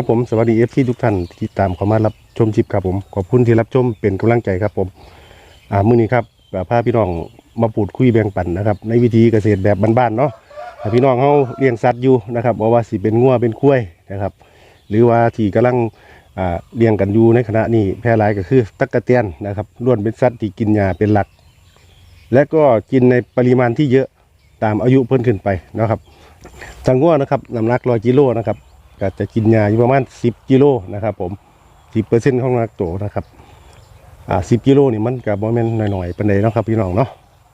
ครับผมสวัสดีเอฟซีทุกท่านที่ตามเข้ามารับชมชิปครับผมขอบคุณที่รับชมเป็นกำลังใจครับผมอ่ามื้อนี้ครับกับพาพี่น้องมาพูดคุยแบ่งปันนะครับในวิธีเกษตรแบบบ้านๆเนาะพี่น้องเฮาเลี้ยงสัตว์อยู่นะครับบ่ว่าสิเป็นงัวเป็นควยนะครับ หรือว่าที่กำลังอ่าเลี้ยงกันอยู่ในขณะนี้แพร่หลายก็คือตั๊กแตนนะครับล้วนเป็นสัตว์ที่กินหญ้าเป็นหลัก และก็กินในปริมาณที่เยอะตามอายุเพิ่นขึ้นไปนะครับทางงัวนะครับน้ำหนักร้อยกิโลนะครับ ก็จะกินยาอยู่ประมาณ 10 กิโลนะครับผม 10%ของน้ำหนักตัวนะครับอ่า10กิโลนี่มันก็บ่แม่นน้อยๆปานใดเนาะครับพี่น้องเนาะ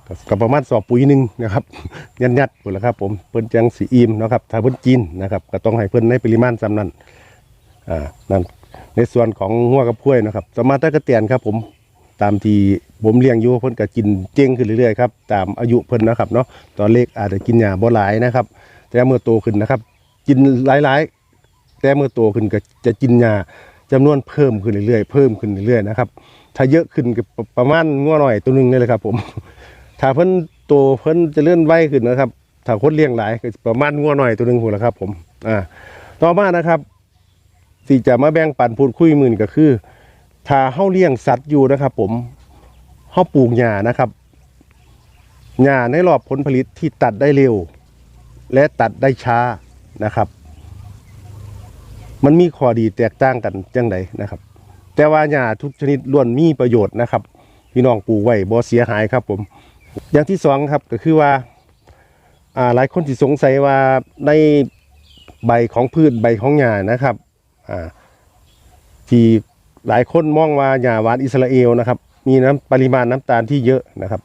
ก็ก็ประมาณสอบปุ๋ยหนึ่งนะครับ ยัดๆพุ่นละครับผมเพิ่นจังสิอิ่มนะครับถ้าเพิ่นกินนะครับก็ต้องให้เพิ่นในปริมาณส่านั้นอ่านั่นในส่วนของหัวกับพ้ยนะครับสมาตะกะเตียนครับผมตามที่ผมเลี้ยงอยู่เพิ่นก็กินเจ้งขึ้นเรื่อยๆครับตามอายุเพิ่นนะครับเนาะตอนเล็กอาจจะกินยาบ่หลายนะครับ แต่เมื่อโตขึ้นนะครับ กินหลายๆ แต่เมื่อโตขึ้นก็จะกินยาจำนวนเพิ่มขึ้นเรื่อยๆเพิ่มขึ้นเรื่อยๆนะครับถ้าเยอะขึ้นก็ประมาณงัวหน่อยตัวนึงนี่แหละครับ ผม ถ้าเพิ่นโตเพิ่นจะเลื่อนไวขึ้นนะครับ ถ้าคนเลี้ยงหลายก็ประมาณงัวหน่อยตัวนึงหัวละครับ ผมอ่าต่อมานะครับที่จะมาแบ่งปันพูดคุยมื่นก็คือถ้าเฮาเลี้ยงสัตว์อยู่นะครับ ผมเฮาปลูกหญ้านะครับหญ้าในรอบผลผลิตที่ตัดได้เร็ว และตัดได้ช้านะครับ มันมีข้อดีแตกต่างกันจังไดนะครับ แต่ว่าหญ้าทุกชนิดล้วนมีประโยชน์นะครับ พี่น้องปลูกไว้บ่เสียหายครับผม อย่างที่สองครับก็คือว่าอ่าหลายคนที่สงสัยว่าในใบของพืชใบของหญ้านะครับอ่าที่หลายคนมองว่าหญ้าหวานอิสราเอลนะครับ มีน้ำปริมาณน้ำตาลที่เยอะนะครับ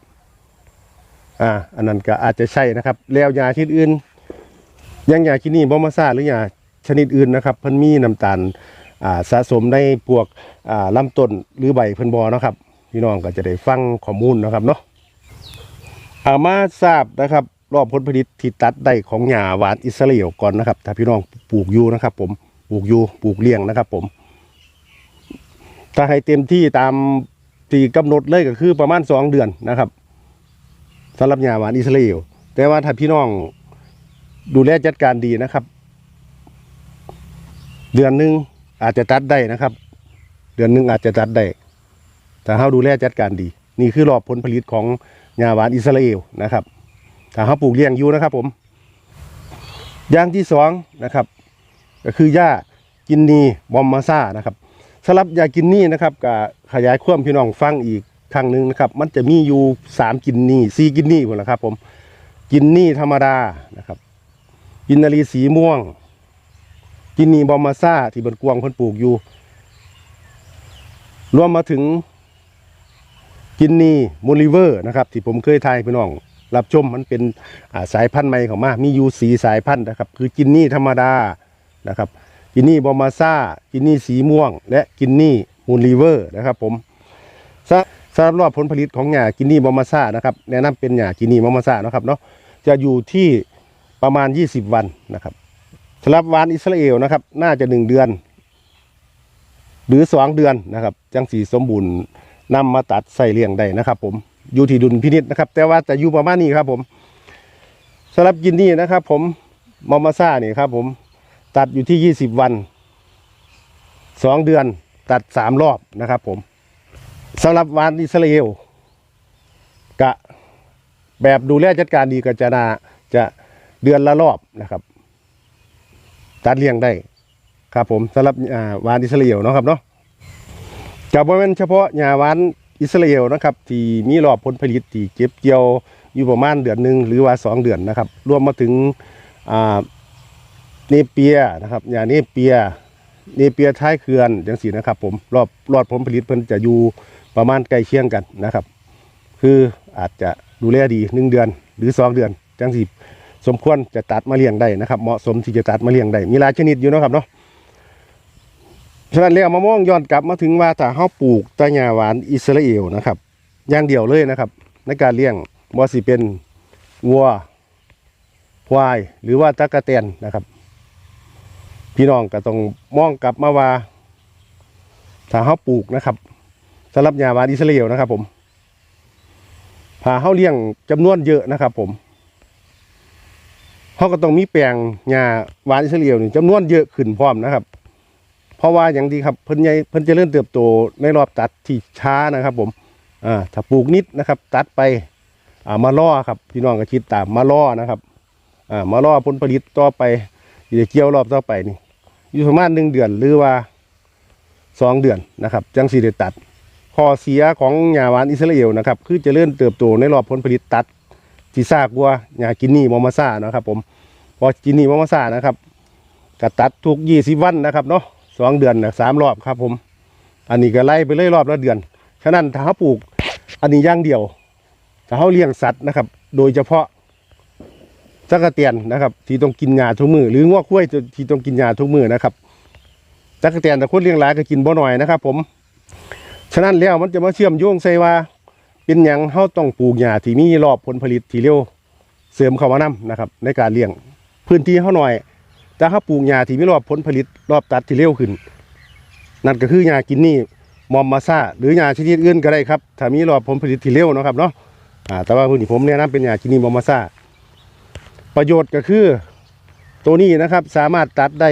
อ่าอันนั้นก็อาจจะใช่นะครับ แล้วหญ้าชนิดอื่นอยังหญ้าที่นี่บอมาซาหรือหญ้า ชนิดอื่นนะครับ เพิ่นมีน้ำตาลอ่าสะสมในพวกอ่าลำต้นหรือใบเพิ่นบอนะครับพี่น้องก็จะได้ฟังข้อมูลนะครับเนาะอามาทราบนะครับ รอบผลผลิตที่ตัดได้ของหญ้าหวานอิสราเอลก่อนนะครับ ถ้าพี่น้องปลูกอยู่นะครับ ผมปลูกอยู่ปลูกเลี้ยงนะครับ ผม ถ้าให้เต็มที่ตามที่กำหนดเลยก็คือประมาณสองเดือนนะครับสำหรับหญ้าหวานอิสราเอลแต่ว่าถ้าพี่น้องดูแลจัดการดีนะครับ เดือนหนึ่งอาจจะตัดได้นะครับ เดือนหนึ่งอาจจะตัดได้ถ้าเราดูแลจัดการดี นี่คือรอบผลผลิตของหญ้าหวานอิสราเอลนะครับถ้าเราปลูกเลี้ยงอยู่นะครับ ผมอย่างที่สองนะครับ ก็คือหญ้ากินนีบอมมาซ่านะครับสำหรับยากินนี่นะครับก็ขยายความพี่น้องฟังอีกครั้งหนึ่งนะครับ มันจะมีอยู่สามกินนี่สี่กินนี่คนละครับ ผมกินนี่ธรรมดานะครับกินนารีสีม่วง กินนีบอมมาซ่าที่บนกวงเพิ่นปลูกอยู่ รวมมาถึงกินนีมูลิเวอร์นะครับที่ผมเคยทายพี่น้อง รับชมมันเป็นาสายพันธุ์ใหม่ของมา มียูสีสายพันธุ์นะครับ คือกินนี่ธรรมดานะครับ กินนี่บอมมาซ่า กินนี่สีม่วง และกินนี่มูลิเวอร์นะครับ ผมสำหรับรอบผลผลิตของหญ้ากินนี่บอมมาซ่านะครับแนะนำเป็นหญ้ากินนี่บอมมาซ่านะครับเนาะจะอยู่ที่ประมาณ 20 วันนะครับ สำหรับวานอิสราเอลนะครับ น่าจะหนึ่งเดือน หรือสองเดือนนะครับ จังสีสมบูรณ์นำมาตัดใส่เลี้ยงได้นะครับ ผมอยู่ที่ดุลพินิษนะครับ แต่ว่าจะอยู่ประมาณนี้ครับ ผมสำหรับกินนี่นะครับ ผมมอมมาซ่านี่ครับ ผมตัดอยู่ที่ยี่สิบวันสองเดือนตัดสามรอบนะครับ ผมสำหรับวานอิสราเอลกะแบบดูแลจัดการดีก็จะนาจะเดือนละรอบนะครับ ตัดเลี้ยงได้ ครับผมสำหรับวานอิสราเอลเนาะครับเนาะจะบ่แม่นเฉพาะหญ้าหวานอิสราเอลนะครับ ที่มีรอบผลผลิตที่เก็บเกี่ยวอยู่ประมาณเดือนหนึ่งหรือว่าสองเดือนนะครับ รวมมาถึงเนเปียนะครับหญ้าเนเปียเนเปียท้ายเขื่อนจังสีนะครับ ผมรอบรอบผลผลิตเพิ่นจะอยู่ประมาณใกล้เคียงกันนะครับ คืออาจจะดูแลดีหนึ่งเดือนหรือสองเดือนจังสิ สมควรจะตัดมาเลี้ยงได้นะครับ เหมาะสมที่จะตัดมาเลี้ยงได้มีหลายชนิดอยู่นะครับเนาะฉะนั้นแล้วมะม่วงย้อนกลับมาถึงว่าถ้าเฮาปลูกตะหญ้าหวานอิสราเอลนะครับอย่างเดียวเลยนะครับ ในการเลี้ยงบ่สิเป็นวัวควาย หรือว่าตะกะแตนนะครับ พี่น้องก็ต้องมองกลับมาว่าถ้าเฮาปลูกนะครับสำหรับหญ้าหวานอิสราเอลนะครับ ผมถ้าเฮาเลี้ยงจำนวนเยอะนะครับ ผม เฮาก็ต้องมีแปลงหญ้าหวานอิสราเอลนี่จำนวนเยอะขึ้นพร้อมนะครับ เพราะว่าอย่างดีครับเพิ่นใหญ่เพิ่นจะเริ่มเติบโตในรอบตัดที่ช้านะครับ ผมอ่าถ้าปลูกนิดนะครับ ตัดไปอ่ามาล่อครับพี่น้องก็คิดตามมาล่อนะครับอ่ามาล่อผลผลิตต่อไปที่เกี่ยวรอบต่อไปนี่อยู่ประมาณหนึ่งเดือนหรือว่าสองเดือนนะครับจังสีได้ตัดข้อเสียของหญ้าหวานอิสราเอลนะครับ คือเจะเริ่มเติบโตในรอบผลผลิตตัด ที่ซากวัวหญ้ากินนี่มอมาซ่านะครับ ผมพอกินนี่มอมาซ่านะครับก็ตัดทุกยี่สิบวันนะครับเนาะสองเดือนนะสามรอบครับ ผม อันนี้ก็ไล่ไปเรื่อยรอบละเดือนฉะนั้นถ้าเขาปลูกอันนี้ย่างเดียว ถ้าเขาเลี้ยงสัตว์นะครับ โดยเฉพาะจักระเตียนนะครับ ที่ต้องกินหญ้าทุกมือหรือง้อคุ้วยที่ต้องกินหญ้าทุกมือนะครับจักระเตียนแต่คนเลี้ยงหลายก็กินบ่หน่อยนะครับ ผม ฉะนั้นแล้วมันจะมาเชื่อมโยงใส่ว่า เป็นอย่างเขาต้องปลูกหญ้าที่มีรอบผลผลิตที่เร็วเสริมเข้ามานํนะครับ ในการเลี้ยงพื้นที่เขาหน่อยแต่ถ้าปลูกหญ้าที่มีรอบผลผลิตรอบตัดที่เร็วขึ้น นั่นก็คือหญ้ากินนี่มอมมาซาหรือหญ้าชนิดอื่นก็ได้ครับถ้ามีรอบผลผลิตที่เร็วนะครับเนาะแต่ว่าพื้นที่ผมแนะนำเป็นหญ้ากินนี่มอมมาซาประโยชน์ก็คือตัวนี้นะครับสามารถตัดได้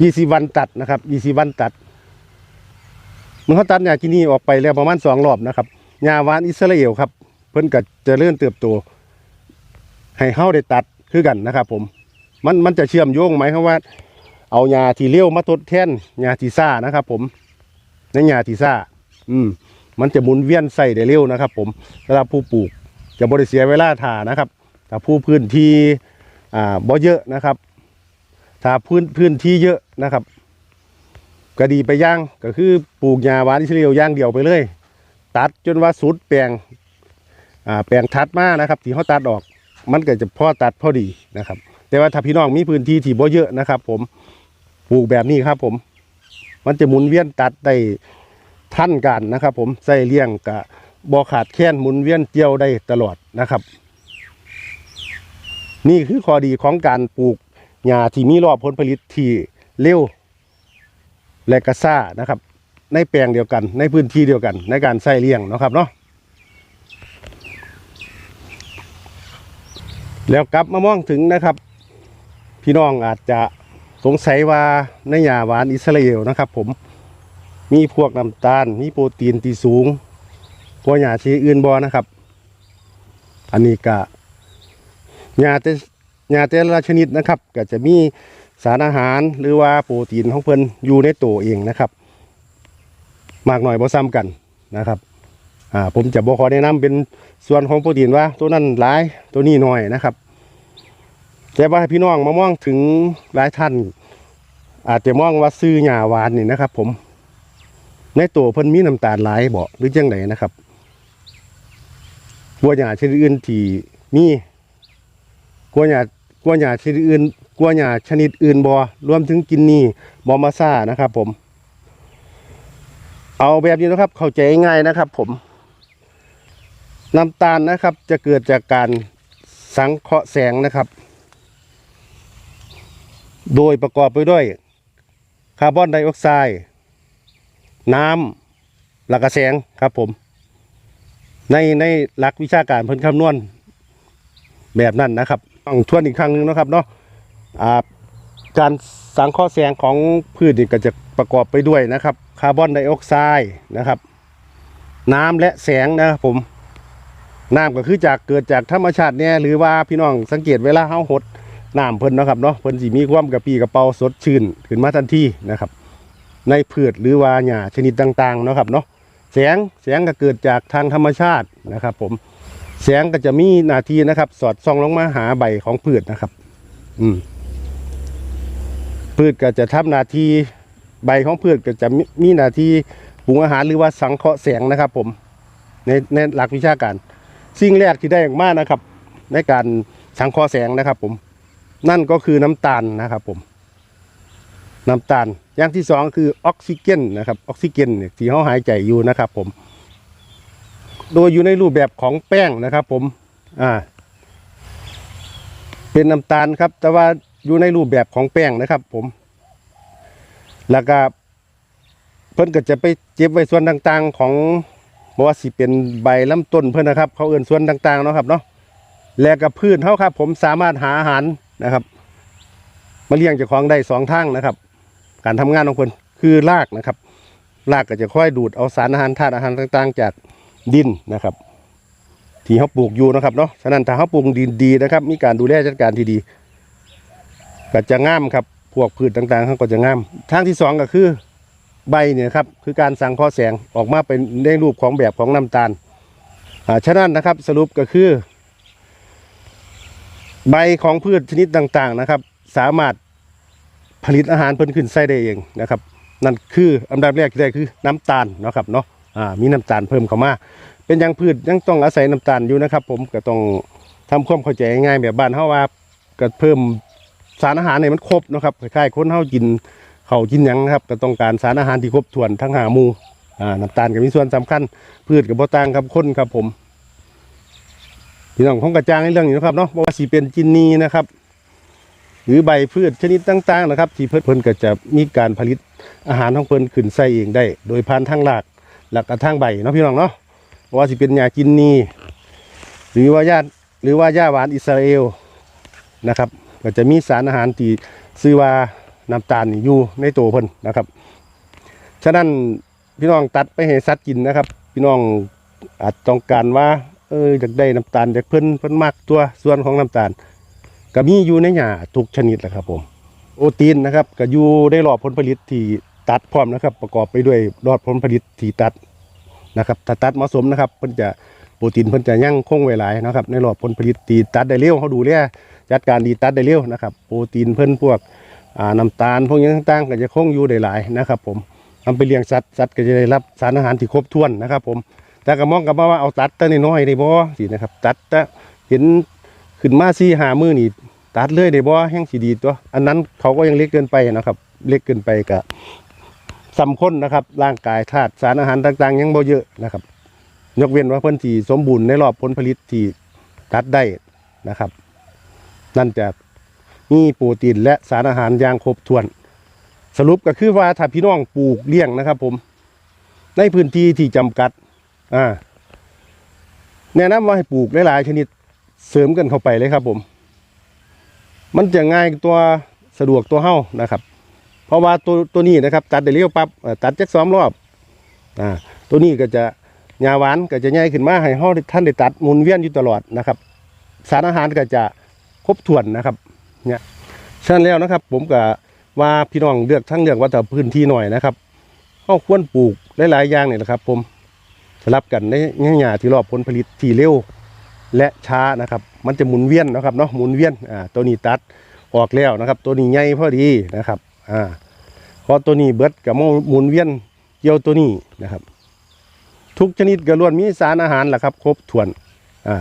20 วันตัดนะครับ 20 วันตัด มื่อเขาตัดหญ้ากินนี่ออกไปแล้วประมาณสองรอบนะครับหญ้าวานอิสราเอลครับ เพิ่นก็จะเริ่มเติบโตให้เฮาได้ตัดคือกันนะครับ ผม มันมันจะเชื่อมโยงไหมครับว่า เอายาที่เลี้ยวมาทดแทนยาที่ซ่านะครับ ผมในยาที่ซ่า อืม มันจะหมุนเวียนใส่ได้เร็วนะครับ ผมสำหรับผู้ปลูกจะบริเสียเวลาถ่านะครับถ้าผู้พื้นที่อ่าบ่เยอะนะครับถ้าพื้นพื้นที่เยอะนะครับ ก็ดีไปย่างก็คือปลูกยาหวานอิสราเอลย่างเดียวไปเลย ตัดจนว่าสุดแปลงอ่าแปลงทัดมานะครับที่เขาตัดออกมันก็จะพอตัดพอดีนะครับ แต่ว่าถ้าพี่น้องมีพื้นที่ที่บ่เยอะนะครับ ผมปลูกแบบนี้ครับ ผม มันจะหมุนเวียนตัดได้ท่านกันนะครับ ผมใส่เลี้ยงกะบ่ขาดแค้นหมุนเวียนเกี่ยวได้ตลอดนะครับ นี่คือข้อดีของการปลูกหญ้าที่มีรอบผลผลิตที่เร็ว และกระซ่านะครับ ในแปลงเดียวกันในพื้นที่เดียวกัน ในการใส่เลี้ยงนะครับเนาะแล้วกลับมามองถึงนะครับ พี่น้องอาจจะสงสัยว่าในยาหวานอิสราเอลนะครับ ผมมีพวกน้ำตาลมีโปรตีนที่สูงกว่าหยาชนิดอื่นบ่นะครับ อันนี้ก็หยาแต่หยาแต่ละชนิดนะครับ ก็จะมี สารอาหารหรือว่าโปรตีนของเพิ่นอยู่ในตัวเองนะครับ มากหน่อยบ่ซ้ำกันนะครับอ่าผมจะบอกขอแนะนำเป็นส่วนของโปรตีนว่า ตัวนั้นหลายตัวนี้น้อยนะครับ แต่ว่าพี่น้องมามองถึงหลายท่าน อาจจะมองว่าซื้อหญ้าหวานนี่นะครับ ผม ในตัวเพิ่นมีน้ำตาลหลายบ่หรือจังไหนนะครับกัวหญ้าชนิดอื่นที่มีกลัวหญ้ากลัวหญ้าชนิดอื่น กลัวหญ้าชนิดอื่นบ่รวมถึงกินนี่บอมาซ่านะครับผม เอาแบบนี้นะครับ เข้าใจง่ายนะครับ ผมน้ำตาลนะครับ จะเกิดจากการสังเคราะห์แสงนะครับ โดยประกอบไปด้วยคาร์บอนไดออกไซด์น้ำและก็แสงครับผม ในในหลักวิชาการเพิ่นคำนวณแบบนั้นนะครับต้องทวนอีกครั้งหนึงนะครับเนาะ อ่าการสังเคราะห์แสงของพืชนี่ก็จะประกอบไปด้วยนะครับ คาร์บอนไดออกไซด์นะครับ น้ำและแสงนะครับผมน้ำก็คือจากเกิดจากธรรมชาติเนี่ยหรือว่าพี่น้องสังเกตเวลาเฮาหดน้ำเพิ่นนะครับเนาะเพิ่นสิมีความกระปีกระเป๋าสดชื่นขึ้นมาทันทีนะครับ ในพืชหรือว่าหญ้าชนิดต่างๆนะครับเนาะแสงแสงก็เกิดจากทางธรรมชาตินะครับ ผมแสงก็จะมีหน้าที่นะครับ สอดส่องลงมาหาใบของพืชนะครับ อืม พืชก็จะทำหน้าที่ใบของพืชก็จะมีมีหน้าที่ปรุงอาหารหรือว่าสังเคราะห์แสงนะครับผมในในหลักวิชาการ สิ่งแรกที่ได้ออกมานะครับ ในการสังเคราะห์แสงนะครับ ผม นั่นก็คือน้ำตาลนะครับ ผม น้ำตาลอย่างที่สองคือออกซิเจนนะครับออกซิเจนที่เขาหายใจอยู่นะครับ ผม โดยอยู่ในรูปแบบของแป้งนะครับ ผม อ่า เป็นน้ำตาลครับ แต่ว่า อยู่ในรูปแบบของแป้งนะครับผม แล้วก็เพิ่นก็จะไปเจ็บไว้ส่วนต่างๆ ของบอกว่าสิเป็นใบลำต้นเพื่อนนะครับ เขาเอื่นส่วนต่างๆเนาะครับเนาะแล้วกับพืชเขาครับ ผมสามารถหาอาหารนะครับ มาเลี้ยงเจ้าของได้สองทางนะครับ การทำงานของเพิ่นคือรากนะครับรากก็จะค่อยดูดเอาสารอาหารธาตุอาหารต่าง ๆ จากดินนะครับ ที่เขาปลูกอยู่นะครับเนาะฉะนั้นถ้าเขาปลูกดินดีนะครับ มีการดูแลจัดการที่ดี ก็จะง่ามครับพวกพืชต่างๆเขาก็จะง่ามทางที่สองก็คือใบเนี่ยครับคือการสังเคราะห์แสงออกมาเป็นในรูปของแบบของน้ำตาลอ่าฉะนั้นนะครับสรุปก็คือ ใบของพืชชนิดต่างๆนะครับ สามารถผลิตอาหารเพิ่นขึ้นไส้ได้เองนะครับ นั่นคืออันดับแรกที่ได้คือน้ำตาลนะครับเนาะอ่ามีน้ำตาลเพิ่มเข้ามา เป็นอยังพืชยังต้องอาศัยน้ำตาลอยู่นะครับ ผมก็ต้องทำความเข้าใจง่ายๆแบบบ้านเฮาว่าก็เพิ่ม สารอาหารเนี่ยมันครบนะครับคล้ายๆคนเฮากินเขากินหยังนะครับก็ต้องการสารอาหารที่ครบถ้วนทั้งหาหมูอ่าน้ำตาลก็มีส่วนสำคัญ พืชกับบ่ต่างครับคนครับผมพี่น้องของกระจางในเรื่องนี้นะครับเนาะบ่ว่าสิเป็นจินนีนะครับ หรือใบพืชชนิดต่างๆนะครับ ที่เพิ่นเพิ่นก็จะมีการผลิตอาหารของเพิ่นขึ้นใส่เองได้ โดยผ่านทางรากหลักกระทางใบเนาะพี่น้องเนาะบ่ว่าสิเป็นยาจินนีหรือว่าญาติหรือว่าหญ้าหวานอิสราเอลนะครับ ก็จะมีสารอาหารที่ชื่อว่าน้ำตาลอยู่ในตัวเพิ่นนะครับ ฉะนั้นพี่น้องตัดไปให้สัตว์กินนะครับ พี่น้องอาจต้องการว่า เอออยากได้น้ำตาลจากเพิ่นเพิ่นมากตัวส่วนของน้ำตาล ก็มีอยู่ในหญ้าทุกชนิดแหละครับผม โอตีนนะครับก็อยู่ได้รอบผลผลิตที่ตัดพร้อมนะครับ ประกอบไปด้วยรอดผลผลิตที่ตัดนะครับถ้าตัดเหมาะสมนะครับเพิ่นจะ โปรตีนเพิ่นจะยั่งคงไว้หลายนะครับในรอบผลผลิตที่ตัดได้เร็วเขาดูแลจัดการดีตัดได้เร็วนะครับโปรตีนเพิ่นพวกน้ำตาลพวกนี้ต่างๆก็จะคงอยู่ได้หลายนะครับ ผมทำไปเลี้ยงสัตว์สัตว์ก็จะได้รับสารอาหารที่ครบถ้วนนะครับ ผมแต่ก็มองกับว่าเอาตัดแต่น้อยๆได้บ่สินะครับตัดแต่เห็นขึ้นมาสี่หามือนี่ตัดเลยได้บ่แห้งสีดีตัวอันนั้นเขาก็ยังเล็กเกินไปนะครับ เล็กเกินไปก็สำคนนะครับ ร่างกายธาตุสารอาหารต่างๆ ยังบ่เยอะนะครับ ยกเว้นว่าเพิ่นที่สมบูรณ์ในรอบผลผลิตที่ตัดได้นะครับ นั่นจะมีโปรตีนและสารอาหารอย่างครบถ้วน สรุปก็คือว่าถ้าพี่น้องปลูกเลี้ยงนะครับ ผม ในพื้นที่ที่จำกัด อ่า แนะนำว่าให้ปลูกหลายๆชนิดเสริมกันเข้าไปเลยครับ ผม มันจะง่ายตัวสะดวกตัวเฮ้านะครับ เพราะว่าตัวตัวนี้นะครับ ตัดได้เร็วปั๊บตัดจักสองรอบ อ่า ตัวนี้ก็จะ หญ้าหวานก็จะใหญ่ขึ้นมาให้เฮาได้ท่านได้ตัดหมุนเวียนอยู่ตลอดนะครับ สารอาหารก็จะครบถ้วนนะครับเนี่ยฉะนั้นแล้วนะครับ ผมก็ว่าพี่น้องเลือกทั้งเลือกว่าแต่พื้นที่หน่อยนะครับเฮาควรปลูกหลายๆอย่างเนี่แหละครับ ผมสลับกันในในหญ้าที่รอบผลผลิตที่เร็วและช้านะครับ มันจะหมุนเวียนนะครับเนาะหมุนเวียนอ่าตัวนี้ตัดออกแล้วนะครับ ตัวนี้ใหญ่พอดีนะครับอ่าพอตัวนี้เบิดกับหมุนเวียนเกี่ยวตัวนี้นะครับ ทุกชนิดก็ล้วนมีสารอาหารแหละครับ ครบถ้วนอ่า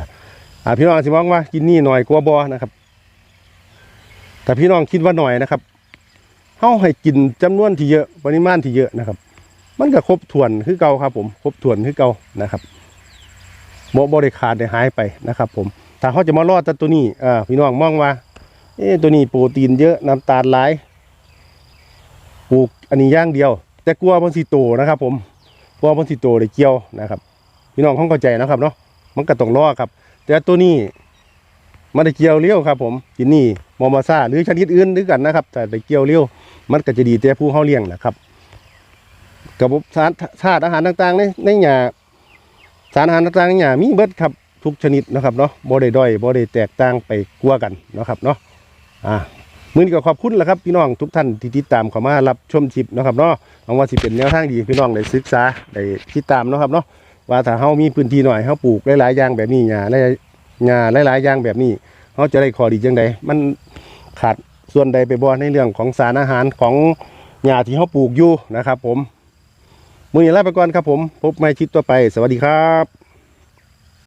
อ่าพี่น้องสิมองว่ากินนี่หน่อยกว่าบอนะครับ แต่พี่น้องคิดว่าหน่อยนะครับเฮาให้กินจำนวนที่เยอะปริมาณที่เยอะนะครับ มันก็ครบถ้วนคือเก่าครับ ผมครบถ้วนคือเก่านะครับบ่บ่ได้ขาดได้หายไปนะครับ ผมถ้าเขาจะมารอดแต่ตัวนี้อ่าพี่น้องมองว่าเอ๊ตัวนี้โปรตีนเยอะน้ำตาลหลายปลูกอันนี้ย่างเดียว แต่กลัวมันสิโตนะครับ ผม กลัวมันสิโตได้เกี่ยวนะครับพี่น้องคงเข้าใจนะครับเนาะมันก็ต้องรอครับ แต่ตัวนี้มันได้เกี่ยวเลี้ยวครับ ผมกินนี่มอมาซาหรือชนิดอื่นด้วยกันนะครับ แต่ได้เกี่ยวเลี้ยวมันก็จะดีแต่ผู้เขาเลี้ยงนะครับกับสารธาตุอาหารต่างๆในในหญ้าสารอาหารต่างๆในหญ้ามีเบิดครับทุกชนิดนะครับเนาะบ่ได้ด้อยบ่ได้แตกต่างไปกลัวกันนะครับเนาะอ่า มือนี้ก็ขอบคุณแหละครับพี่น้องทุกท่านที่ติดตามเข้ามารับชมคลิปนะครับเนาะหวังว่าสิเป็นแนวทางดีพี่น้องได้ศึกษาได้ติดตามเนาะครับเนาะว่าถ้าเฮามีพื้นที่หน่อยเฮาปลูกหลายๆอย่างแบบนี้หญ้าหลายหญ้าหลายๆอย่างแบบนี้เฮาจะได้ข้อดีจังใดมันขาดส่วนใดไปบ่ในเรื่องของสารอาหารของหญ้าที่เฮาปลูกอยู่นะครับ ผม มือนี้ลาไปก่อนครับผม พบไม่ชิดตัวไป สวัสดีครับ